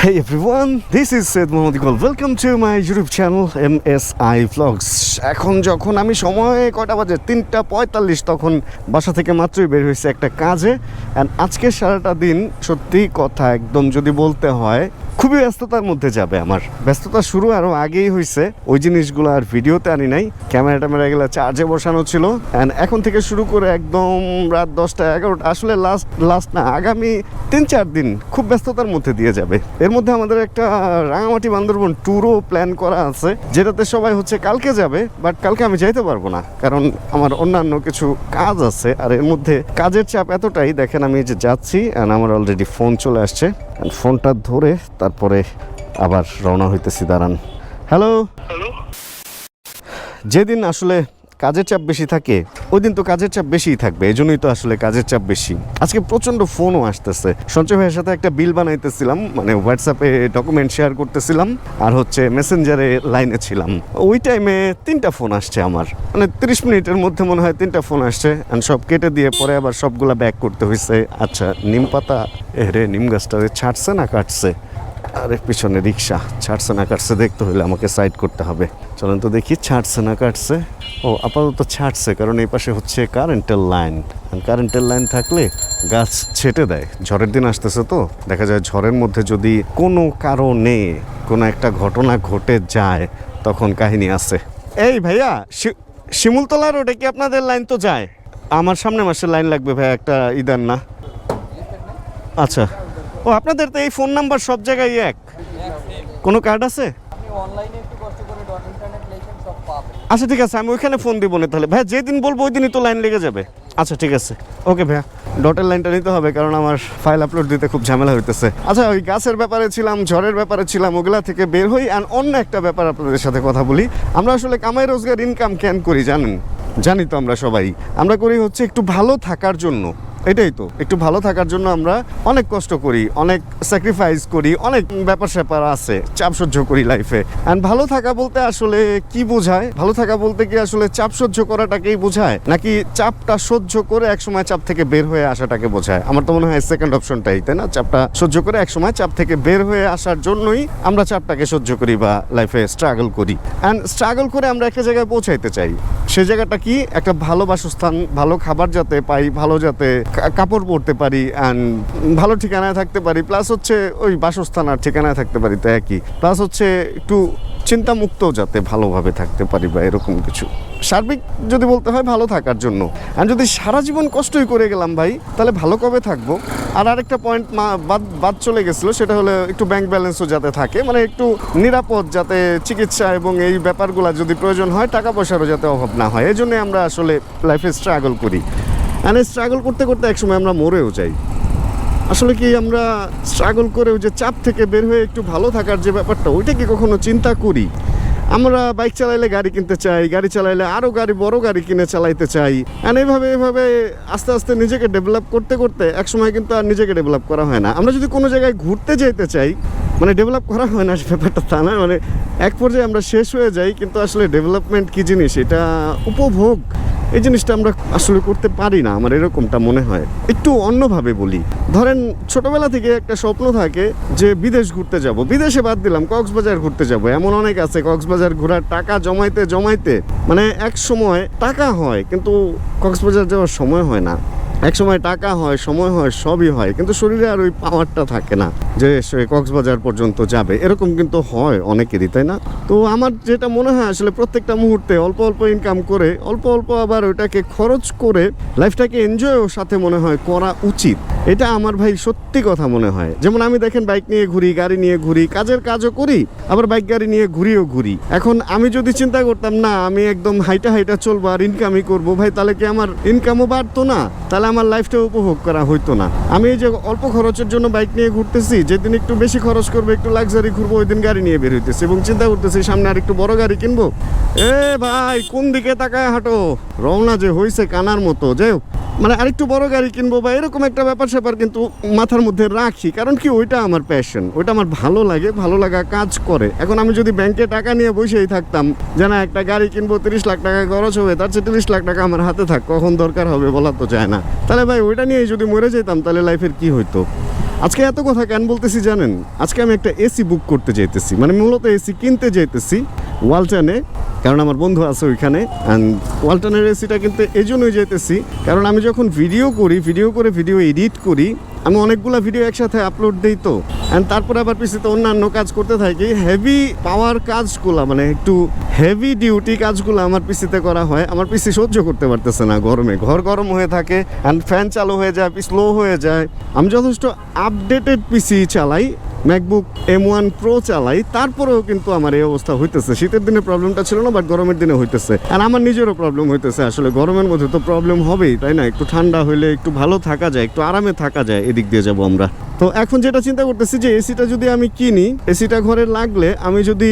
Hey everyone, this is Said Mohammad. Welcome to my YouTube channel MSI Vlogs. এখন যখন আমি সময় কয়টা বাজে তিনটা পঁয়তাল্লিশ তখন বাসা থেকে মাত্রই বের হয়েছে একটা কাজে অ্যান্ড আজকে সারাটা দিন সত্যি কথা একদম যদি বলতে হয় খুবই ব্যস্ততার মধ্যে যাবে আমার। ব্যস্ততা শুরু আরও আগেই হয়েছে ওই জিনিসগুলো আর ভিডিওতে আনি নাই। ক্যামেরা ট্যামেরা এগুলো চার্জে বসানো ছিল। অ্যান্ড এখন থেকে শুরু করে একদম রাত দশটা এগারোটা, আসলে লাস্ট লাস্ট না, আগামী তিন চার দিন খুব ব্যস্ততার মধ্যে দিয়ে যাবে। এর মধ্যে আমাদের একটা রাঙামাটি বান্দরবন ট্যুরও প্ল্যান করা আছে, যেটাতে সবাই হচ্ছে কালকে যাবে বাট কালকে আমি যাইতে পারব না। কারণ আমার অন্যান্য কিছু কাজ আছে, আর এর মধ্যে কাজের চাপ এতটাই, দেখেন আমি যে যাচ্ছি অ্যান্ড আমার অলরেডি ফোন চলে আসছে। ফোনটা ধরে তারপরে আবার রওনা হইতেছি দাঁড়ান। হ্যালো যেদিন আসলে কাজের চাপ বেশি থাকে ওই দিন তো কাজের চাপ বেশিই থাকবে এই জন্যই তো আসলে কাজের চাপ বেশি। আজকে প্রচণ্ড ফোনও আসতেছে। সঞ্চয় ভাইয়ের সাথে একটা বিল বানাইতেছিলাম মানে হোয়াটসঅ্যাপে ডকুমেন্ট শেয়ার করতেছিলাম, আর হচ্ছে মেসেঞ্জারে লাইনে ছিলাম। ওই টাইমে তিনটা ফোন আসছে আমার। মানে তিরিশ মিনিটের মধ্যে মনে হয় তিনটা ফোন আসছে সব কেটে দিয়ে পরে আবার সবগুলা ব্যাক করতে হয়েছে আচ্ছা নিম পাতা রে, নিম গাছটা ছাড়ছে না কাটছে? আরে পিছনে রিক্সা, ছাড়ছে না, কাটছে, দেখতে হলে আমাকে সাইড করতে হবে। চলেন তো দেখি, ছাড়ছে না, কাটছে। ও, আপাতত ছাড়ছে, কারণ এই পাশে হচ্ছে কারেন্টের লাইন কারেন্টের লাইন থাকলে গাছ ছেটে দেয়। ঝড়ের দিন আসতেছে তো, দেখা যায় ঝড়ের মধ্যে যদি কোনো কারণে কোনো একটা ঘটনা ঘটে যায়, তখন কাহিনী আছে। এই ভাইয়া শিমুলতলা রোডে কি আপনাদের লাইন তো যায়? আমার সামনে মাসে লাইন লাগবে ভাই একটা ইদান না। আচ্ছা। ও আপনাদের তো এই ফোন নাম্বার সব জায়গায় এক। কোনো কার্ড আছে? আচ্ছা ঠিক আছে আমি ওইখানে ফোন দিব না তাহলে। ভাই যেদিন বলব ওই দিনই তো লাইন লেগে যাবে। আচ্ছা ঠিক আছে। ওকে ভাইয়া ডটের লাইনটা নিতে হবে কারণ আমার ফাইল আপলোড দিতে খুব ঝামেলা হইতেছে। আচ্ছা ওই গাছের ব্যাপারে ছিলাম ঝড়ের ব্যাপারে ছিলাম ওগুলা থেকে বের হই আর অন্য একটা ব্যাপার আপনাদের সাথে কথা বলি। আমরা আসলে কামাই রোজগার ইনকাম ক্যান করি জানেন? জানি তো আমরা সবাই। আমরা করি হচ্ছে একটু ভালো থাকার জন্য। এটাই তো। একটু ভালো থাকার জন্য আমরা অনেক কষ্ট করি, অনেক স্যাক্রিফাইস করি, অনেক ব্যাপার স্যাপার আছে, চাপ সহ্য করি লাইফে অ্যান্ড ভালো থাকা বলতে আসলে কি বোঝায়? ভালো থাকা বলতে কি আসলে চাপ সহ্য করাটাকেই বোঝায়? নাকি চাপটা সহ্য করে একসময় চাপ থেকে বের হয়ে আসাটাকে বোঝায়? আমার তো মনে হয় সেকেন্ড অপশনটাই তাই না? চাপটা সহ্য করে একসময় চাপ থেকে বের হয়ে আসার জন্যই আমরা চাপটাকে সহ্য করি বা লাইফে স্ট্রাগল করি। অ্যান্ড স্ট্রাগল করে আমরা একটা জায়গায় পৌঁছাইতে চাই। সেই জায়গাটা কি? একটা ভালো বাসস্থান, ভালো খাবার যাতে পাই, ভালো যাতে কাপড় পরতে পারি অ্যান্ড ভালো ঠিকানায় থাকতে পারি প্লাস হচ্ছে ওই বাসস্থান আর ঠিকানায় থাকতে পারি তো একই। প্লাস হচ্ছে একটু চিন্তামুক্ত যাতে ভালোভাবে থাকতে পারি বা এরকম কিছু। সার্বিক যদি বলতে হয় ভালো থাকার জন্য। আর যদি সারা জীবন কষ্টই করে গেলাম ভাই, তাহলে ভালো কবে থাকব? আর আরেকটা পয়েন্ট বাদ বাদ চলে গেছিল, সেটা হলো একটু ব্যাংক ব্যালেন্সও যাতে থাকে মানে একটু নিরাপদ যাতে চিকিৎসা এবং এই ব্যাপারগুলো যদি প্রয়োজন হয়, টাকা পয়সারও যাতে অভাব না হয়। এই জন্যে আমরা আসলে লাইফে স্ট্রাগল করি। আর স্ট্রাগল করতে করতে একসময় আমরা মরেও যাই। আসলে কি আমরা স্ট্রাগল করেও যে চাপ থেকে বের হয়ে একটু ভালো থাকার যে ব্যাপারটা, ওইটা কি কখনো চিন্তা করি? আমরা বাইক চালাইলে গাড়ি কিনতে চাই, গাড়ি চালাইলে আরও গাড়ি, বড় গাড়ি কিনে চালাইতে চাই। আর এইভাবে এভাবে আস্তে আস্তে নিজেকে ডেভেলপ করতে করতে একসময় কিন্তু আর নিজেকে ডেভেলপ করা হয় না। আমরা যদি কোনো জায়গায় ঘুরতে যেতে চাই মানে ডেভেলপ করা হয় না, ব্যাপারটা তা না মানে এক পর্যায়ে আমরা শেষ হয়ে যাই, কিন্তু আসলে ডেভেলপমেন্ট কী জিনিস? এটা উপভোগ। এই জিনিসটা আমরা আসলে করতে পারি না, আমার এরকমটা মনে হয়। একটু অন্যভাবে বলি। ধরেন ছোটবেলা থেকে একটা স্বপ্ন থাকে যে বিদেশ ঘুরতে যাব। বিদেশে বাদ দিলাম, কক্সবাজার ঘুরতে যাব। এমন অনেক আছে, কক্সবাজার ঘোরার টাকা জমাইতে জমাইতে। মানে এক সময় টাকা হয়, কিন্তু কক্সবাজার যাওয়ার সময় হয় না। এক সময় টাকা হয়, সময় হয়, সবই হয়, কিন্তু শরীরে আর ওই পাওয়ারটা থাকে না যে সে কক্সবাজার পর্যন্ত যাবে। এরকম কিন্তু হয় অনেকেরই, তাই না? তো আমার যেটা মনে হয়, আসলে প্রত্যেকটা মুহূর্তে অল্প অল্প ইনকাম করে, অল্প অল্প আবার ওইটাকে খরচ করে লাইফটাকে এনজয়ও সাথে মনে হয় করা উচিত। এটা আমার ভাই সত্যি কথা মনে হয়। যেমন আমি দেখেন বাইক নিয়ে ঘুরি, গাড়ি নিয়ে ঘুরি, কাজের কাজও করি, আবার বাইক গাড়ি নিয়ে ঘুরিও ঘুরি। এখন আমি যদি চিন্তা করতাম, না, আমি একদম হাইটা হাইটা চলবো আর ইনকামই করব। ভাই, তাহলে কি আমার ইনকামও বাড়তো না? তাহলে আমার লাইফটা উপভোগ করা হইতো না। আমি এই যে অল্প খরচের জন্য বাইক নিয়ে ঘুরতেছি, যেদিন একটু বেশি খরচ করব, একটু লাক্সারি ঘুরবো, ওই দিন গাড়ি নিয়ে বের হইতেছি এবং চিন্তা করতেছি, সামনে আর একটু বড় গাড়ি কিনবো। এ ভাই, কোন দিকে তাকায় হাঁটো? রওনা যে হয়েছে কানার মতো হোক। মানে আরেকটু বড় গাড়ি কিনবো বা এরকম একটা ব্যাপার স্যাপার কিন্তু মাথার মধ্যে রাখি, কারণ কি ওইটা আমার প্যাশন ওইটা আমার ভালো লাগে, ভালো লাগা কাজ করে। এখন আমি যদি ব্যাংকে টাকা নিয়ে বসেই থাকতাম, যে না, একটা গাড়ি কিনবো, তিরিশ লাখ টাকা খরচ হবে, তার চেয়ে তিরিশ লাখ টাকা আমার হাতে থাক, কখন দরকার হবে বলা তো যায় না। তাহলে ভাই, ওইটা নিয়ে যদি মরে যেতাম, তাহলে লাইফের কি হইতো? আজকে এত কথা কেন বলতেছি জানেন? আজকে আমি একটা এসি বুক করতে যাইতেছি। মানে মূলত এসি কিনতে যাইতেছি। ওয়ালটনে, কারণ আমার বন্ধু আছে ওইখানে অ্যান্ড ওয়ালটনের এসিটা কিন্তু এই জন্যই যেতেছি, কারণ আমি যখন ভিডিও করি ভিডিও করে ভিডিও এডিট করি, আমি অনেকগুলো ভিডিও একসাথে আপলোড দিই তো। অ্যান্ড তারপরে আবার পিছিয়ে অন্যান্য কাজ করতে থাকি হেভি পাওয়ার কাজগুলো মানে একটু হেভি ডিউটি কাজগুলো আমার পিসিতে করা হয়, আমার পিসি সহ্য করতে পারতেছে না গরমে। ঘর গরম হয়ে থাকে অ্যান্ড ফ্যান চালু হয়ে যায়, স্লো হয়ে যায়। আমি যথেষ্ট আপডেটেড পিসি চালাই ম্যাকবুক এম ওয়ান প্রো চালাই, তারপরেও কিন্তু আমার এই অবস্থা হইতেছে। শীতের দিনে প্রবলেমটা ছিল না বাট গরমের দিনে হইতেছে। আর আমার নিজেরও প্রবলেম হইতেছে। আসলে গরমের মধ্যে তো প্রবলেম হবেই, তাই না? একটু ঠান্ডা হইলে একটু ভালো থাকা যায়, একটু আরামে থাকা যায়, এদিক দিয়ে যাব আমরা। তো এখন যেটা চিন্তা করতেছি যে এসিটা যদি আমি কিনি, এসিটা ঘরে লাগলে আমি যদি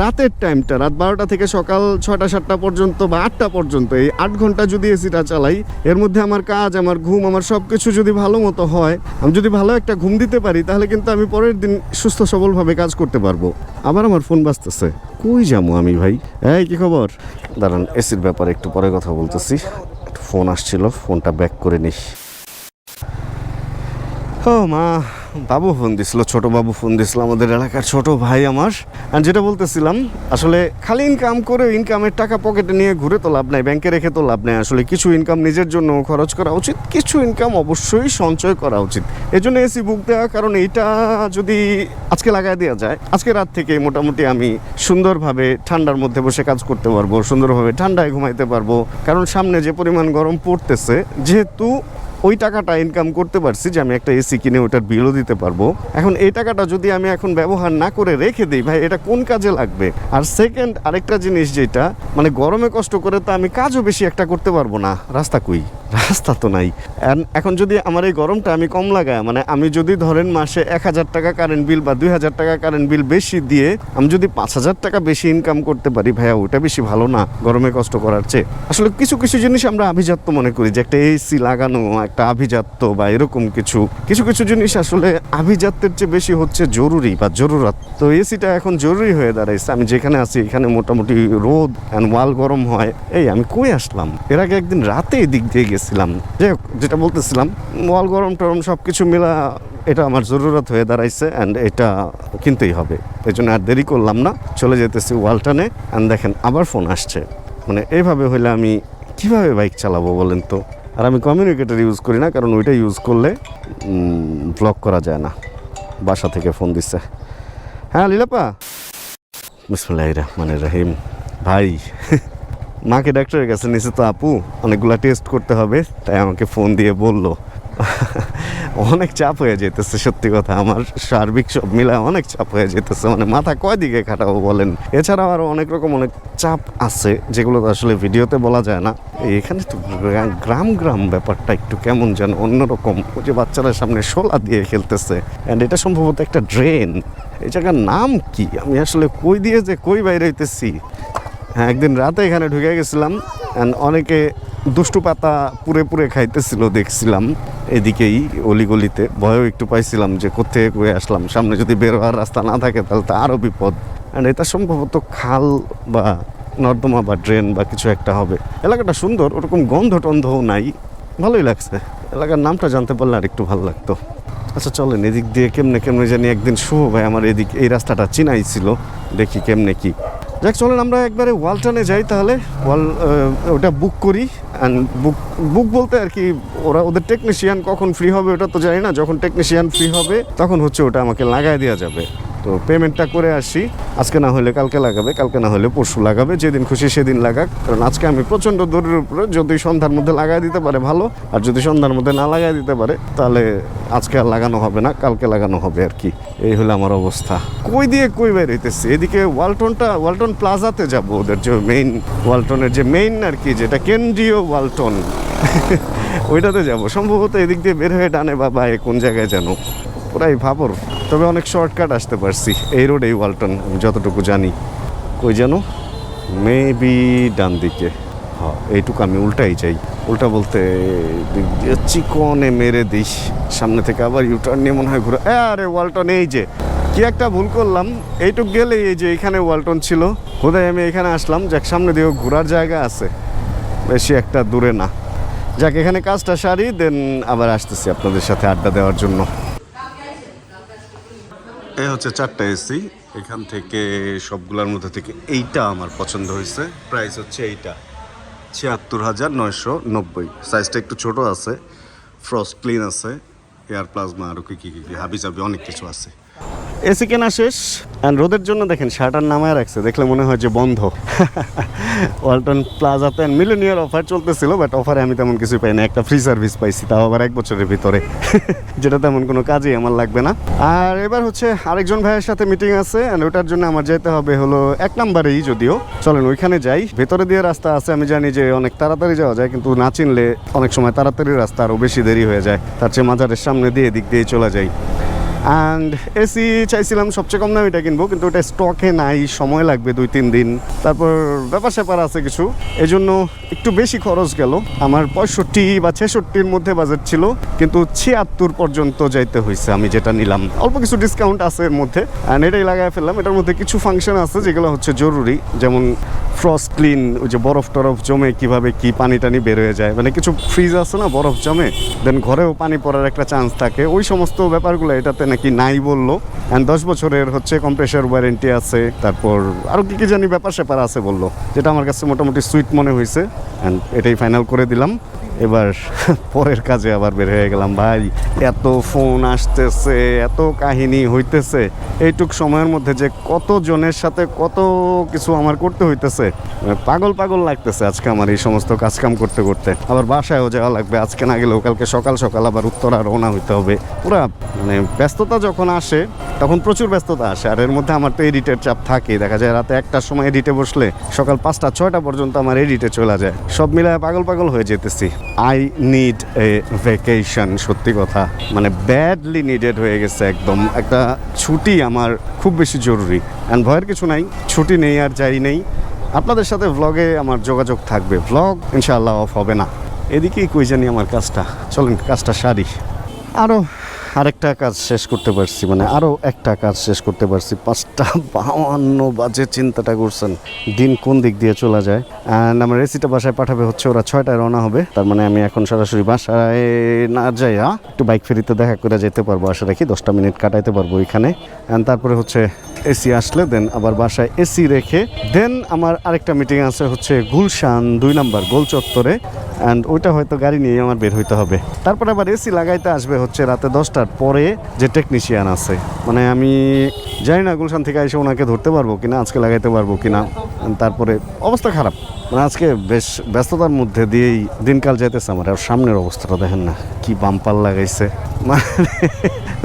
রাতের টাইমটা রাত বারোটা থেকে সকাল ছয়টা, সাতটা পর্যন্ত বা আটটা পর্যন্ত এই আট ঘণ্টা যদি এসিটা চালাই, এর মধ্যে আমার কাজ, আমার ঘুম, আমার সব কিছু যদি ভালো মতো হয়, আমি যদি ভালো একটা ঘুম দিতে পারি, তাহলে কিন্তু আমি পরের দিন সুস্থ সবলভাবে কাজ করতে পারব। আবার আমার ফোন বাজতেছে, কই যাব আমি ভাই? এই, কি খবর? দাঁড়ান, এসির ব্যাপারে একটু পরে কথা বলতেছি। ফোন আসছিল ফোনটা ব্যাক করে নিই। ও মা, বাবু ফোন দিছিল, ছোট বাবু ফোন দিছিল আমাদের এলাকার ছোট ভাই আমার। আর যেটা বলতেছিলাম, আসলে খালি ইনকাম করে ইনকামের টাকা পকেটে নিয়ে ঘুরে তো লাভ নাই ব্যাংকে রেখে তো লাভ নাই। আসলে কিছু ইনকাম নিজের জন্য খরচ করা উচিত, কিছু ইনকাম অবশ্যই সঞ্চয় করা উচিত। এই জন্য এসি বুক দেওয়া কারণ এইটা যদি আজকে লাগাই দেওয়া যায়, আজকে রাত থেকে মোটামুটি আমি সুন্দরভাবে ঠান্ডার মধ্যে বসে কাজ করতে পারব, সুন্দরভাবে ঠান্ডায় ঘুমাইতে পারব। কারণ সামনে যে পরিমাণ গরম পড়তেছে, যেহেতু ওই টাকাটা ইনকাম করতে পারছি যে আমি একটা এসি কিনে ওটার বিলও দিতে পারব। এখন এই টাকাটা যদি আমি এখন ব্যবহার না করে রেখে দিই, ভাই, এটা কোন কাজে লাগবে? আর সেকেন্ড আরেকটা জিনিস যেটা মানে গরমে কষ্ট করে তো আমি কাজও বেশি একটা করতে পারব না। রাস্তা কই? রাস্তা তো নাই। এখন যদি আমার এই গরমটা আমি কম লাগায় মানে আমি যদি ধরেন মাসে এক হাজার টাকা কারেন্ট বিল বা দুই হাজার টাকা কারেন্ট বিল বেশি দিয়ে আমি যদি পাঁচ হাজার টাকা বেশি ইনকাম করতে পারি, ভাইয়া, ওটা বেশি ভালো না গরমে কষ্ট করার চেয়ে। আসলে কিছু কিছু জিনিস আমরা আভিজাত্য মনে করি, যে একটা এসি লাগানো, একটা আভিজাত্য বা এরকম কিছু। কিছু কিছু জিনিস আসলে আভিজাত্যের চেয়ে বেশি হচ্ছে জরুরি বা জরুরাত। তো এসিটা এখন জরুরি হয়ে দাঁড়াইছে। আমি যেখানে আছি, এখানে মোটামুটি রোদ অ্যান্ড ওয়াল গরম হয়। এই আমি কই আসলাম? এর আগে একদিন রাতে এদিক দিয়ে গেছিলাম যাই হোক, যেটা বলতেছিলাম ওয়াল গরম টরম সব কিছু মিলা এটা আমার জরুরত হয়ে দাঁড়াইছে অ্যান্ড এটা কিনতেই হবে। এই জন্য আর দেরি করলাম না। চলে যেতেছি ওয়ালটানে অ্যান্ড দেখেন আবার ফোন আসছে। মানে এইভাবে হইলে আমি কীভাবে বাইক চালাবো বলেন তো? আর আমি কমিউনিকেটর ইউজ করি না, কারণ ওইটা ইউজ করলে ব্লক করা যায় না। বাসা থেকে ফোন দিচ্ছে হ্যাঁ লীলাপা? বিসমুল্লাহ রহমান রহিম। ভাই মাকে ডাক্তারের কাছে নিচে তো আপু, অনেকগুলা টেস্ট করতে হবে। তাই আমাকে ফোন দিয়ে বলল। অনেক চাপ হয়ে যেতেছে সত্যি কথা। আমার সার্বিক সব মিলায় অনেক চাপ হয়ে যেতেছে মানে মাথা কয় দিকে খাটাবো বলেন? এছাড়াও আরও অনেক রকম অনেক চাপ আছে, যেগুলো আসলে ভিডিওতে বলা যায় না। এখানে তো গ্রাম গ্রাম ব্যাপারটা একটু কেমন যেন অন্যরকম। ওই যে বাচ্চারা সামনে শোলা দিয়ে খেলতেছে। অ্যান্ড এটা সম্ভবত একটা ড্রেন এই জায়গার নাম কি? আমি আসলে কই দিয়ে যে কই বাইরে হইতেছি? হ্যাঁ একদিন রাতে এখানে ঢুকে গেছিলাম অনেকে দুষ্টু পাতা পুরে পুরে খাইতেছিল দেখছিলাম। এদিকেই অলিগলিতে ভয়ও একটু পাইছিলাম যে কোথেকে কয়ে আসলাম। সামনে যদি বের হওয়ার রাস্তা না থাকে তাহলে তো আরও বিপদ। অ্যান্ড এটা সম্ভবত খাল বা নর্দমা বা ড্রেন বা কিছু একটা হবে। এলাকাটা সুন্দর, ওরকম গন্ধ টন্ধও নাই। ভালোই লাগছে। এলাকার নামটা জানতে পারলে আর একটু ভালো লাগতো। আচ্ছা চলেন এদিক দিয়ে কেমনে কেমনে জানি একদিন শুভ ভাই আমার এদিক, এই রাস্তাটা চিনাই ছিল। দেখি কেমনে কি যাক, চলেন আমরা একবারে ওয়ালটনে যাই তাহলে। ওয়াল ওটা বুক করি অ্যান্ড বুক বুক বলতে আর কি ওরা, ওদের টেকনিশিয়ান কখন ফ্রি হবে ওটা তো জানি না। যখন টেকনিশিয়ান ফ্রি হবে, তখন হচ্ছে ওটা আমাকে লাগাই দেওয়া যাবে। তো পেমেন্টটা করে আসি। আজকে না হলে কালকে লাগাবে, কালকে না হলে পরশু লাগাবে, যেদিন খুশি সেদিন লাগাক। কারণ আজকে আমি প্রচণ্ড দূরের উপরে, যদি সন্ধ্যার মধ্যে লাগাই দিতে পারে ভালো, আর যদি সন্ধ্যার মধ্যে না লাগাই দিতে পারে, তাহলে আজকে আর লাগানো হবে না, কালকে লাগানো হবে আর কি। এই হলো আমার অবস্থা। কই দিয়ে কই বের হইতেছে? এদিকে ওয়ালটনটা, ওয়ালটন প্লাজাতে যাব ওদের যে মেইন ওয়ালটনের যে মেইন আর কি, যেটা কেন্দ্রীয় ওয়ালটন। ওইটাতে যাব। সম্ভবত এদিক দিয়ে বের হয়ে ডানে বা কোন জায়গায় যেন। পুরাই ভাবর। তবে অনেক শর্টকাট আসতে পারছি এই রোড এই ওয়ালটন যতটুকু জানি। কই যেন মেবি ডান দিকে। হ্যাঁ এইটুকু আমি উল্টাই যাই উল্টা বলতে চিকনে মেরে দিস। সামনে থেকে আবার ইউটার্ন নিয়ে মনে হয় ঘুরে আরে ওয়ালটন এই যে। কি একটা ভুল করলাম? এইটুক গেলে এই যে এখানে ওয়ালটন ছিল। বোধহয় আমি এখানে আসলাম। যাক, সামনে দিয়েও ঘোরার জায়গা আছে। বেশি একটা দূরে না। যাক, এখানে কাজটা সারি দেন আবার আসতেছি আপনাদের সাথে আড্ডা দেওয়ার জন্য। এই হচ্ছে চারটা এসি এখান থেকে সবগুলোর মধ্যে থেকে এইটা আমার পছন্দ হয়েছে। প্রাইস হচ্ছে এইটা, ছিয়াত্তর হাজার নয়শো নব্বই। সাইজটা একটু ছোট আছে ফ্রস্ট ক্লিন আছে এয়ার প্লাজমা আরও কী কী কি হাবি চাবি অনেক কিছু আছে। এসি কেনা শেষ অ্যান্ড রোদের জন্য দেখেন শাটার নামায় রাখছে, দেখলে মনে হয় যে বন্ধ। ওয়ালটন প্লাজাতে মিলিনিয়ার অফার চলতেছিল বাট অফারে আমি তেমন কিছু পাই না একটা ফ্রি সার্ভিস পাইছি, তাও আবার এক বছরের ভিতরে। যেটা তেমন কোনো কাজই আমার লাগবে না। আর এবার হচ্ছে আরেকজন ভাইয়ের সাথে মিটিং আছে অ্যান্ড ওটার জন্য আমার যেতে হবে হলো এক নাম্বারেই যদিও। চলেন ওইখানে যাই, ভেতরে দিয়ে রাস্তা আছে, আমি জানি যে অনেক তাড়াতাড়ি যাওয়া যায়, কিন্তু না চিনলে অনেক সময় তাড়াতাড়ি রাস্তা আরও বেশি দেরি হয়ে যায়, তার চেয়ে মাজারের সামনে দিয়ে এদিক দিয়ে চলে যাই। অ্যান্ড এসি চাইছিলাম সবচেয়ে কম দামিটা কিনবো, কিন্তু ওটা স্টকে নাই, সময় লাগবে দুই তিন দিন। তারপর ব্যাপার স্যাপার আছে কিছু। এজন্য একটু বেশি খরচ গেল। আমার পঁয়ষট্টি বা ছেষট্টির মধ্যে বাজেট ছিল, কিন্তু ছিয়াত্তর পর্যন্ত যাইতে হয়েছে আমি যেটা নিলাম। অল্প কিছু ডিসকাউন্ট আছে এর মধ্যে অ্যান্ড এটাই লাগাই ফেললাম। এটার মধ্যে কিছু ফাংশন আছে, যেগুলো হচ্ছে জরুরি। যেমন ফ্রস্ট ক্লিন ওই যে বরফ টরফ জমে কীভাবে কি পানি টানি বের হয়ে যায়। মানে কিছু ফ্রিজ আছে না, বরফ জমে দেন ঘরেও পানি পড়ার একটা চান্স থাকে। ওই সমস্ত ব্যাপারগুলো এটাতে নাকি নাই বলল। অ্যান্ড দশ বছরের হচ্ছে কম্প্রেসার ওয়ারেন্টি আছে, তারপর আরও কী কী জানি ব্যাপার স্যাপার আছে বলল, যেটা আমার কাছে মোটামুটি সুইট মনে হয়েছে। অ্যান্ড এটাই ফাইনাল করে দিলাম। এবার পরের কাজে আবার বের হয়ে গেলাম। ভাই, এত ফোন আসতেছে, এত কাহিনী হইতেছে। এইটুক সময়ের মধ্যে যে কত জনের সাথে কত কিছু আমার করতে হইতেছে, পাগল পাগল লাগতেছে আজকে আমার এই সমস্ত কাজকাম করতে করতে। আবার বাসায়ও যাওয়া লাগবে, আজকে না গেলেও কালকে সকাল সকাল আবার উত্তরা রওনা হইতে হবে। পুরা মানে ব্যস্ততা যখন আসে, তখন প্রচুর ব্যস্ততা আসে, আর এর মধ্যে আমার তো এডিটের চাপ থাকে দেখা যায় রাতে একটার সময় এডিটে বসলে সকাল পাঁচটা, ছয়টা পর্যন্ত আমার এডিটে চলে যায়। সব মিলায় পাগল পাগল হয়ে যেতেছি। আই নিড এ ভ্যাকেশন সত্যি কথা। মানে ব্যাডলি নিডেড হয়ে গেছে একদম। একটা ছুটি আমার খুব বেশি জরুরি। অ্যান্ড ভয়ের কিছু নাই, ছুটি নেই আর যাই নেই। আপনাদের সাথে ভ্লগে আমার যোগাযোগ থাকবে। ভ্লগ ইনশাআল্লাহ অফ হবে না। এদিকেই কই জানি আমার কাজটা। চলেন, কাজটা সারি। আরও আরেকটা কাজ শেষ করতে পারছি মানে আরও একটা কাজ শেষ করতে পারছি। পাঁচটা বাহান্ন বাজে চিন্তাটা করছেন, দিন কোন দিক দিয়ে চলে যায়। অ্যান্ড আমার রেসিটা বাসায় পাঠাবে হচ্ছে ওরা ছয়টায় রওনা হবে, তার মানে আমি এখন সরাসরি বাসায় না যাই একটু বাইক ফেরিতে দেখা করে যেতে পারব, আশা রাখি দশটা মিনিট কাটাইতে পারব ওইখানে। অ্যান্ড তারপরে হচ্ছে এসি আসলে দেন আবার বাসায় এসি রেখে দেন আমার আরেকটা মিটিং আছে হচ্ছে গুলশান দুই নাম্বার, গোল চত্বরে। অ্যান্ড ওইটা হয়তো গাড়ি নিয়ে আমার বের হইতে হবে। তারপরে আবার এসি লাগাইতে আসবে হচ্ছে রাতে দশটার পরে যে টেকনিশিয়ান আছে মানে আমি জানি না গুলশান থেকে এসে ওনাকে ধরতে পারব কিনা, আজকে লাগাইতে পারব কিনা, তারপরে অবস্থা খারাপ। মানে আজকে বেশ ব্যস্ততার মধ্যে দিয়েই দিনকাল যেতেছে আমার, আর সামনের অবস্থাটা দেখেন না, কি বাম্পার লাগাইছে। মানে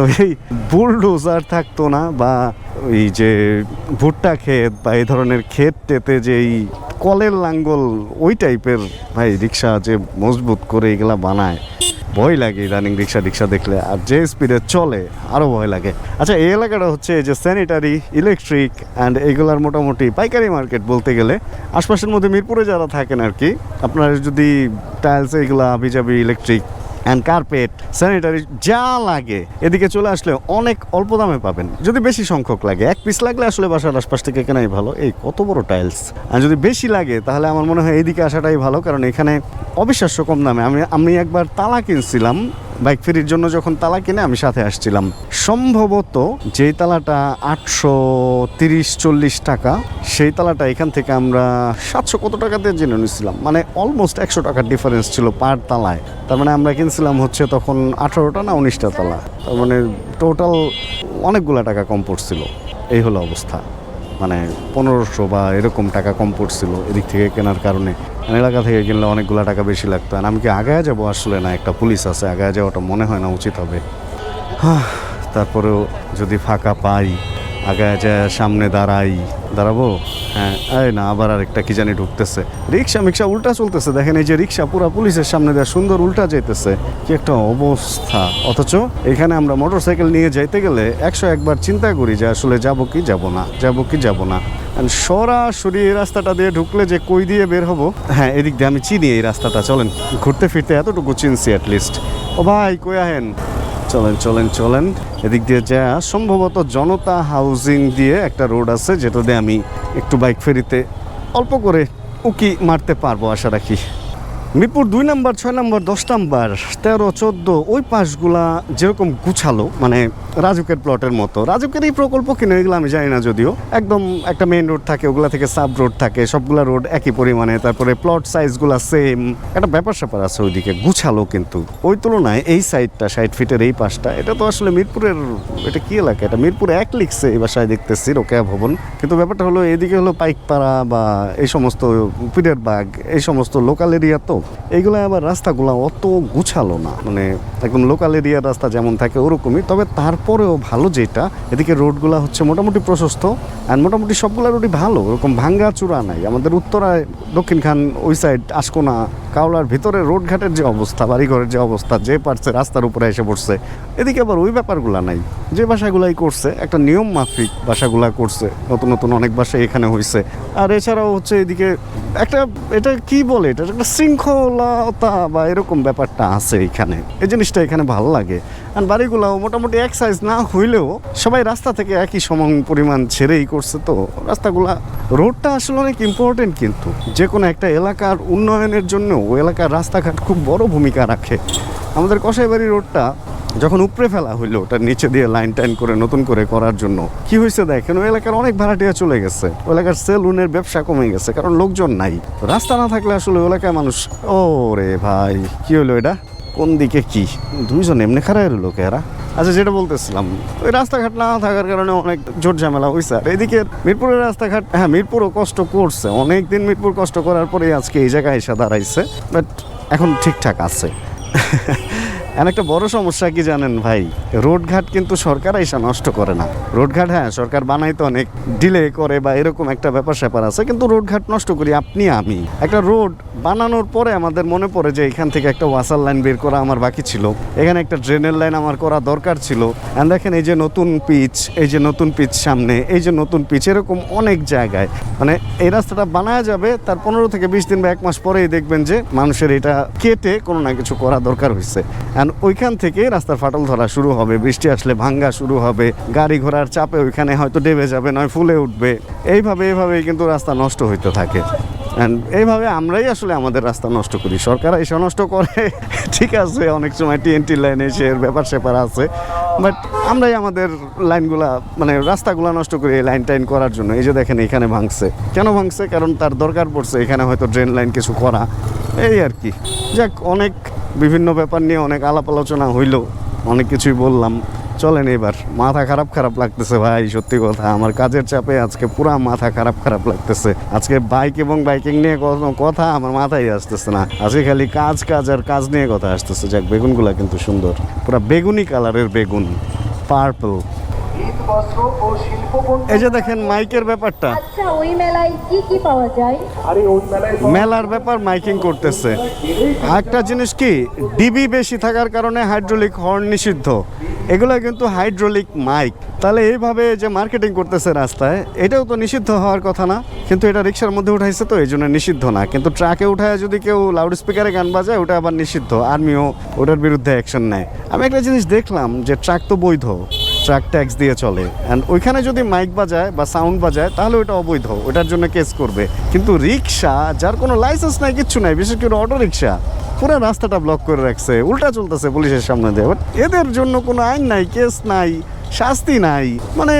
ওই বুলডোজার থাকতো না, বা ওই যে ভুট্টা ক্ষেত, বা এই ধরনের ক্ষেত টেতে যে এই কলের লাঙ্গল, ওই টাইপের ভাই রিক্সা যে মজবুত করে এগুলা বানায়। ভয় লাগে ইদানিং রিক্সা রিক্সা দেখলে। আর যে স্পিডে চলে আরও ভয় লাগে। আচ্ছা এই এলাকাটা হচ্ছে যে স্যানিটারি ইলেকট্রিক অ্যান্ড এগুলার মোটামুটি পাইকারি মার্কেট বলতে গেলে, আশপাশের মধ্যে মিরপুরে যারা থাকেন আর কি, আপনার যদি টাইলস এগুলা বিজাবি ইলেকট্রিক অ্যান্ড কার্পেট স্যানিটারি যা লাগে। এদিকে চলে আসলে অনেক অল্প দামে পাবেন। যদি বেশি সংখ্যক লাগে, এক পিস লাগলে আসলে বাসার আশপাশ থেকে কেনাই ভালো। এই কত বড় টাইলস আর যদি বেশি লাগে, তাহলে আমার মনে হয় এদিকে আসাটাই ভালো, কারণ এখানে অবিশ্বাস্য কম দামে। আমি আমি একবার তালা কিনছিলাম বাইক ফেরির জন্য যখন তালা কিনে আমি সাথে আসছিলাম। সম্ভবত যেই তালাটা আটশো তিরিশ, চল্লিশ টাকা, সেই তালাটা এখান থেকে আমরা সাতশো কত টাকাতে জেনে নিয়েছিলাম। মানে অলমোস্ট একশো টাকার ডিফারেন্স ছিল পার তালায়। তার মানে আমরা কিনছিলাম হচ্ছে তখন আঠারোটা না উনিশটা তালা। তার মানে টোটাল অনেকগুলা টাকা কম পড়ছিল। এই হলো অবস্থা। মানে পনেরোশো বা এরকম টাকা কম পড়ছিল এদিক থেকে কেনার কারণে। এলাকা থেকে কিনলে অনেকগুলো টাকা বেশি লাগতো। আর আমি কি আগায় যাব? আসলে না, একটা পুলিশ আছে আগায় যাওয়াটা মনে হয় না, উচিত হবে। তারপরেও যদি ফাঁকা পাই যায় সামনে দাঁড়াই, দাঁড়াবো? হ্যাঁ এই না, আবার আরেকটা কি জানি ঢুকতেছে। রিক্সা মিক্সা উল্টা চলতেছে, দেখেন এই যে রিক্সা পুরা পুলিশের সামনে দেওয়া সুন্দর উল্টা যাইতেছে। কি একটা অবস্থা। অথচ এখানে আমরা মোটর সাইকেল নিয়ে যাইতে গেলে একশো একবার চিন্তা করি যে আসলে যাব কি যাব না, যাব কি যাব না। সরাসরি এই রাস্তাটা দিয়ে ঢুকলে যে কই দিয়ে বের হব? হ্যাঁ এদিক দিয়ে আমি চিনি এই রাস্তাটা, চলেন। ঘুরতে ফিরতে এতটুকু চিনছি অ্যাটলিস্ট ও ভাই, কই আহেন? চলেন চলেন চলেন। এদিক দিয়ে যা, সম্ভবত জনতা হাউজিং দিয়ে একটা রোড আছে, যেটা দিয়ে আমি একটু বাইক ফেরিতে অল্প করে উকি মারতে পারব, আশা রাখি। মিরপুর দুই নাম্বার, ছয় নাম্বার, দশ নাম্বার, তেরো, চোদ্দ, ওই পাশগুলা যেরকম গুছালো মানে রাজুকের প্লটের মতো। রাজুকের এই প্রকল্প কিনে এগুলো আমি জানি না যদিও। একদম একটা মেইন রোড থাকে, ওগুলা থেকে সাব রোড থাকে, সবগুলা রোড একই পরিমাণে, তারপরে প্লট সাইজগুলা সেম একটা ব্যাপার স্যাপার আছে ওইদিকে, গুছালো কিন্তু। ওই তুলনায় এই সাইডটা ষাট ফিটের এই পাশটা, এটা তো আসলে মিরপুরের, এটা কি এলাকা? এটা মিরপুর এক লিখছে এই বাসায় দেখতেছি, রোকেয়া ভবন। কিন্তু ব্যাপারটা হলো, এদিকে হলো পাইকপাড়া বা এই সমস্ত পীরের বাগ, এই সমস্ত লোকাল এরিয়া তো। এইগুলো আবার রাস্তাগুলো অত গুছালো না। মানে একদম লোকাল এরিয়ার রাস্তা যেমন থাকে ওরকমই, তবে তারপরেও ভালো যেটা, এদিকে রোডগুলো হচ্ছে মোটামুটি প্রশস্ত আর মোটামুটি সবগুলো রোডই ভালো, ওরকম ভাঙ্গা চূড়া নাই। আমাদের উত্তরায় দক্ষিণখান ওই সাইড আশকোনা কাওলার ভিতরে রোডঘাটের যে অবস্থা, বাড়িঘরের যে অবস্থা, যে পারছে রাস্তার উপরে এসে পড়ছে, এদিকে আবার ওই ব্যাপারগুলো নাই। যে বাসাগুলাই করছে, একটা নিয়ম মাফিক বাসাগুলা করছে, নতুন নতুন অনেক বাসা এখানে হয়েছে আর এছাড়াও হচ্ছে এদিকে একটা, এটা কি বলে? এটা একটা শৃঙ্খলতা বা এরকম ব্যাপারটা আছে এখানে। এই জিনিসটা এখানে ভালো লাগে। আর বাড়িগুলাও মোটামুটি এক সাইজ না হইলেও সবাই রাস্তা থেকে একই সমান পরিমাণ ছেড়েই করছে তো। রাস্তাগুলা রোডটা আসলে অনেক ইম্পর্টেন্ট কিন্তু। যে কোনো একটা এলাকার উন্নয়নের জন্য ওই এলাকার রাস্তাঘাট খুব বড় ভূমিকা রাখে। আমাদের কষাইবাড়ি রোডটা যখন উপরে ফেলা হইল, ওটার নিচে দিয়ে লাইন টাইন করে নতুন করে করার জন্য, কি হয়েছে দেখেন ওই এলাকার অনেক ভাড়াটিয়া চলে গেছে। ওই এলাকার সেলুনের ব্যবসা কমে গেছে, কারণ লোকজন নাই। রাস্তা না থাকলে আসলে ওই এলাকায় মানুষ ও রে ভাই, কি হলো এটা? কোন দিকে কি? দুইজন এমনি খারাপ লোক এরা? আচ্ছা যেটা বলতেছিলাম, ওই রাস্তাঘাট না থাকার কারণে অনেক জোর ঝামেলা হয়েছে আর এদিকে মিরপুরের রাস্তাঘাট হ্যাঁ মিরপুরও কষ্ট করছে। অনেক দিন মিরপুর কষ্ট করার পরে আজকে এই জায়গায় এসে দাঁড়াইছে, বাট এখন ঠিকঠাক আছে। আর একটা বড় সমস্যা কি জানেন ভাই? রোডঘাট কিন্তু সরকার এসে নষ্ট করে না। রোডঘাট হ্যাঁ সরকার বানাইতে অনেক ডিলে করে বা এরকম একটা ব্যাপার স্যাপার আছে, কিন্তু রোডঘাট নষ্ট করি আপনি আমি। একটা রোড বানানোর পরে আমাদের মনে পড়ে যে এখান থেকে একটা ওয়াসার লাইন বের করা আমার বাকি ছিল। এখানে একটা ড্রেনের লাইন আমার করা দরকার ছিল। অ্যান্ড দেখেন এই যে নতুন পিচ এই যে নতুন পিচ সামনে, এই যে নতুন পিচ এরকম অনেক জায়গায়। মানে এই রাস্তাটা বানায় যাবে, তার পনেরো থেকে বিশ দিন বা এক মাস পরেই দেখবেন যে মানুষের এটা কেটে কোনো না কিছু করা দরকার হয়েছে অ্যান্ড ওইখান থেকে রাস্তার ফাটল ধরা শুরু হবে, বৃষ্টি আসলে ভাঙ্গা শুরু হবে, গাড়ি ঘোড়ার চাপে ওইখানে হয়তো ডেবে যাবে, নয় ফুলে উঠবে। এইভাবে, এইভাবেই কিন্তু রাস্তা নষ্ট হইতে থাকে। অ্যান্ড এইভাবে আমরাই আসলে আমাদের রাস্তা নষ্ট করি। সরকার এসে নষ্ট করে, ঠিক আছে, অনেক সময় টিএনটি লাইন এর ব্যাপার স্যাপার আছে। বাট আমরাই আমাদের লাইনগুলা মানে রাস্তাগুলো নষ্ট করি এই লাইন টাইন করার জন্য। এই যে দেখেন এখানে ভাঙছে। কেন ভাঙছে? কারণ তার দরকার পড়ছে এখানে হয়তো ড্রেন লাইন কিছু করা। এই আর কি। যাক, অনেক বিভিন্ন ব্যাপার নিয়ে অনেক আলাপ আলোচনা হইল। অনেক কিছুই বললাম। চলেন এবার, মাথা খারাপ খারাপ লাগতেছে ভাই, সত্যি কথা। আমার কাজের চাপে আজকে পুরা মাথা খারাপ খারাপ লাগতেছে। আজকে বাইক এবং বাইকিং নিয়ে কোনো কথা আমার মাথায় আসতেছে না। আজকে খালি কাজ কাজ আর কাজ নিয়ে কথা আসতেছে। যাক, বেগুনগুলা কিন্তু সুন্দর। পুরা বেগুনি কালারের বেগুন পার্পল এই যে দেখেন মাইকের ব্যাপারটা। আচ্ছা ওই মেলায় কি কি পাওয়া যায়? আরে ওই মেলায় মেলার ব্যাপার মাইকিং করতেছে। একটা জিনিস কি ডিবি বেশি থাকার কারণে হাইড্রোলিক হর্ন নিষিদ্ধ। এগুলো কিন্তু হাইড্রোলিক মাইক। তাহলে এইভাবে যে মার্কেটিং করতেছে রাস্তায় এটাও তো নিষিদ্ধ হওয়ার কথা না। কিন্তু এটা রিক্সার মধ্যে উঠাইছে তো এই জন্য নিষিদ্ধ না। কিন্তু ট্রাকে উঠায় যদি কেউ লাউড স্পিকারে গান বাজায় ওটা আবার নিষিদ্ধ। আর্মিও ওটার বিরুদ্ধে অ্যাকশন নেয়। আমি একটা জিনিস দেখলাম যে ট্রাক তো বৈধ। ট্রাক ট্যাক্স দিয়ে চলে। অ্যান্ড ওইখানে যদি মাইক বাজায় বা সাউন্ড বাজায়, তাহলে ওটা অবৈধ। ওটার জন্য কেস করবে। কিন্তু রিক্সা যার কোনো লাইসেন্স নাই, কিচ্ছু নাই, বিশেষ করে অটো রিক্সা পুরো রাস্তাটা ব্লক করে রাখছে, উল্টা চলতেছে পুলিশের সামনে দিয়ে। বাট এদের জন্য কোনো আইন নাই কেস নাই, শাস্তি নাই। মানে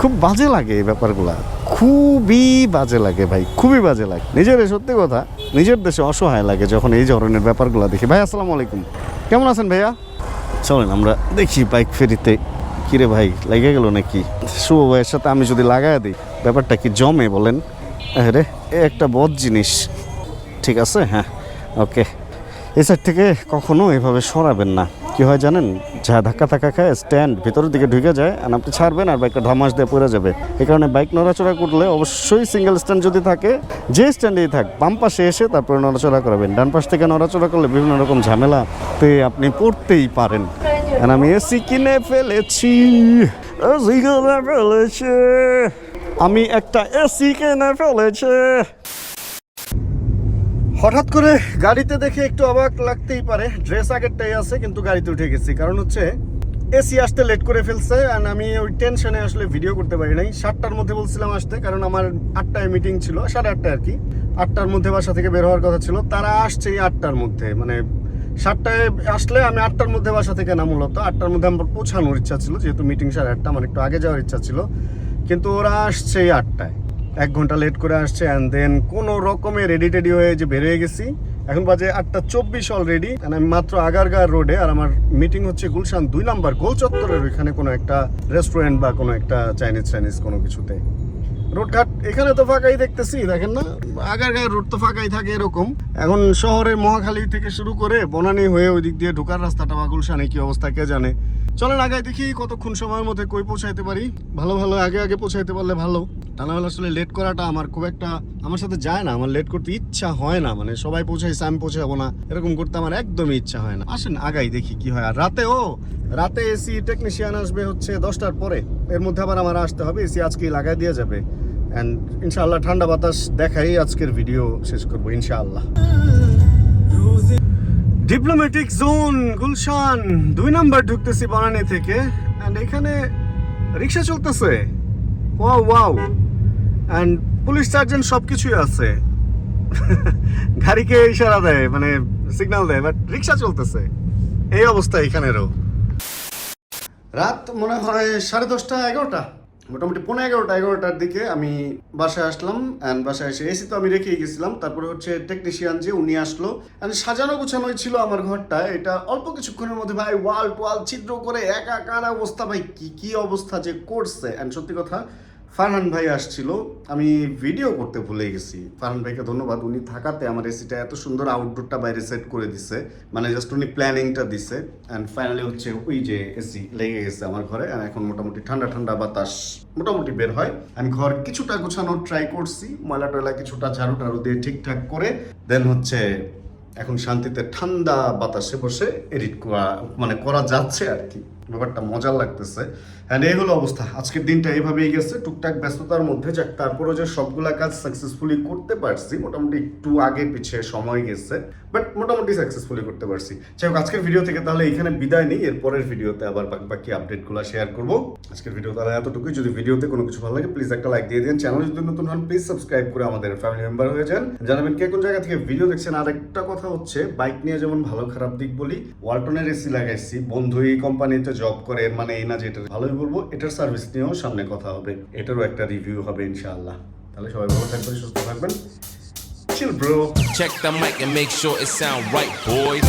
খুব বাজে লাগে এই ব্যাপারগুলা। খুবই বাজে লাগে ভাই, খুবই বাজে লাগে। নিজের সত্যি কথা, নিজের দেশে অসহায় লাগে যখন এই ধরনের ব্যাপারগুলো দেখি। ভাই, আসসালামু আলাইকুম। কেমন আছেন ভাইয়া? চলেন, আমরা দেখি বাইক ফেরিতে কিরে ভাই, লেগে গেল নাকি? শুভ ভাইয়ের সাথে আমি যদি লাগাই দিই, ব্যাপারটা কি জমে বলেন? রে এ একটা বদ জিনিস। ঠিক আছে? হ্যাঁ ওকে। এই সাইড থেকে কখনো এভাবে সরাবেন না। কি হয় জানেন? যা ধাক্কা ধাক্কা খায় স্ট্যান্ড ভিতরের দিকে ঢুকে যায়, আর আপনি ছাড়বেন আর বাইকটা ধামাস দিয়ে পড়ে যাবে। এই কারণে বাইক নড়াচড়া করলে অবশ্যই সিঙ্গেল স্ট্যান্ড যদি থাকে, যে স্ট্যান্ডেই থাক, বাম পাশে এসে তারপরে নড়াচড়া করাবেন। ডান পাশ থেকে নড়াচড়া করলে বিভিন্ন রকম ঝামেলাতে আপনি পড়তেই পারেন। আর আমি এসি কিনে ফেলেছি এসি কিনে ফেলেছি আমি একটা এসি কিনে ফেলেছি হঠাৎ করে গাড়িতে দেখে একটু অবাক লাগতেই পারে। ড্রেস আগেরটাই আছে, কিন্তু গাড়িতে উঠে গেছি। কারণ হচ্ছে, এসি আসতে লেট করে ফেলছে আর আমি ওই টেনশনে আসলে ভিডিও করতে পারি নাই। সাতটার মধ্যে বলছিলাম আসতে, কারণ আমার আটটায় মিটিং ছিল, সাড়ে আটটায় আর কি। আটটার মধ্যে বাসা থেকে বের হওয়ার কথা ছিল। তারা আসছে এই আটটার মধ্যে মানে সাতটায় আসলে আমি আটটার মধ্যে বাসা থেকে না মূলত। আটটার মধ্যে আমার পৌঁছানোর ইচ্ছা ছিল, যেহেতু মিটিং সাড়ে আটটা, আমার একটু আগে যাওয়ার ইচ্ছা ছিল। কিন্তু ওরা আসছে আটটায়। এক ঘণ্টা লেট করে আসছে অ্যান্ড দেন কোনো রকমে রেডি টেডি হয়ে যে বেরিয়ে গেছি। এখন বাজে আটটা চব্বিশ অলরেডি আমি মাত্র আগারগাঁও রোডে আর আমার মিটিং হচ্ছে গুলশান দুই নাম্বার গোল চত্বরের ওইখানে কোনো একটা রেস্টুরেন্ট বা কোনো একটা চাইনিজ চাইনিজ কোনো কিছুতে। রোডঘাট এখানে তো ফাঁকাই দেখতেছি, দেখেন না? আগারগাঁয়ের রোড তো ফাঁকাই থাকে এরকম। এখন শহরে মহাখালী থেকে শুরু করে বনানী হয়ে ওই দিক দিয়ে ঢোকার রাস্তাটা বা গুলশানে কি অবস্থা, কে জানে? চলেন আগে দেখি কতক্ষণ সময়ের মধ্যে কই পৌঁছাইতে পারি। ভালো ভালো, আগে আগে পৌঁছাইতে পারলে ভালো। তা না হলে আসলে লেট করাটা আমার খুব একটা, আমার সাথে যায় না, আমার লেট করতে ইচ্ছা হয় না। মানে সবাই পৌঁছাইছে, আমি পৌঁছাবো না। এরকম করতে আমার একদমই ইচ্ছা হয় না। আসেন আগাই দেখি কি হয়। আর রাতে, ও, রাতে এসি টেকনিশিয়ান আসবে হচ্ছে দশটার পরে। এর মধ্যে আবার আমার আসতে হবে, এসি আজকেই লাগাই দিয়ে যাবে। অ্যান্ড ইনশাআল্লাহ ঠান্ডা বাতাস দেখাই আজকের ভিডিও শেষ করব, ইনশাআল্লাহ। ডিপ্লোম্যাটিক জোন গুলশান, দুই নাম্বার ঢুকতেছি বানানি থেকে। অ্যান্ড এখানে রিক্সা চলতেছে। Wow wow and police sergeant সব কিছুই আছে। গাড়িকে ইশারা দেয় মানে সিগন্যাল দেয় বাট রিক্সা চলতেছে। এই অবস্থা এখানেরও। রাত মনে হয় সাড়ে দশটা, এগারোটা। মোটামুটি পনেরো এগারোটা, এগারোটার দিকে আমি বাসায় আসলাম অ্যান্ড বাসায় এসে এসি তো আমি রেখেই গেছিলাম। তারপরে হচ্ছে টেকনিশিয়ান যে উনি আসলো অ্যান্ড সাজানো গোছানোই ছিল আমার ঘরটা। এটা অল্প কিছুক্ষণের মধ্যে ভাই ওয়াল টোয়াল ছিদ্র করে একাকার অবস্থা। ভাই কি কি অবস্থা যে করছে? অ্যান্ড সত্যি কথা ফারহান ভাই আসছিল, আমি ভিডিও করতে ভুলে গেছি। ফারহান ভাইকে ধন্যবাদ, উনি থাকাতে আমার এসিটা এত সুন্দর আউটডোরটা বাইরে সেট করে দিছে। মানে জাস্ট উনি প্ল্যানিংটা দিছে। অ্যান্ড ফাইনালি হচ্ছে ওই যে এসি লেগে গেছে আমার ঘরে এখন মোটামুটি ঠান্ডা ঠান্ডা বাতাস মোটামুটি বের হয়। আমি ঘর কিছুটা গোছানোর ট্রাই করছি, ময়লা টয়লা কিছুটা ঝাড়ু টাড়ু দিয়ে ঠিকঠাক করে। দেন হচ্ছে এখন শান্তিতে ঠান্ডা বাতাসে বসে এডিট করা মানে করা যাচ্ছে আর কি। ব্যাপারটা মজার লাগতেছে। অ্যান্ড এই হলো অবস্থা। আজকের দিনটা এইভাবেই গেছে। টুকটাক ব্যস্ততার মধ্যে যাক তারপরে যে সবগুলা কাজ সাকসেসফুলি করতে পারছি, মোটামুটি একটু আগে পিছিয়ে সময় গেছে বাট মোটামুটি সাকসেসফুলি করতে পারছি। যাই হোক, আজকের ভিডিও থেকে তাহলে এখানে বিদায় নেই। এর পরের ভিডিওতে আবার বাকি বাকি আপডেটগুলো শেয়ার করব। আজকের ভিডিও তাহলে এতটুকুই। যদি ভিডিওতে কোনো কিছু ভালো লাগে প্লিজ একটা লাইক দিয়ে দিন। চ্যানেল যদি নতুন হন প্লিজ সাবস্ক্রাইব করে আমাদের ফ্যামিলি মেম্বার হয়ে যান। জানাবেন কে কোন জায়গা থেকে ভিডিও দেখছেন। আর একটা কথা হচ্ছে বাইক নিয়ে যেমন ভালো খারাপ দিক বলি ওয়ালটনের এসি লাগাইছি। বন্ধু এই কোম্পানিতে জব করে এর মানে এই না যে এটা ভালোই বলব এটার সার্ভিস নিয়েও সামনে কথা হবে। এটারও একটা রিভিউ হবে ইনশাআল্লাহ। তাহলে সবাই ভালো থাকবেন সুস্থ থাকবেন। Chill bro Check the mic and make sure it sound right, boys.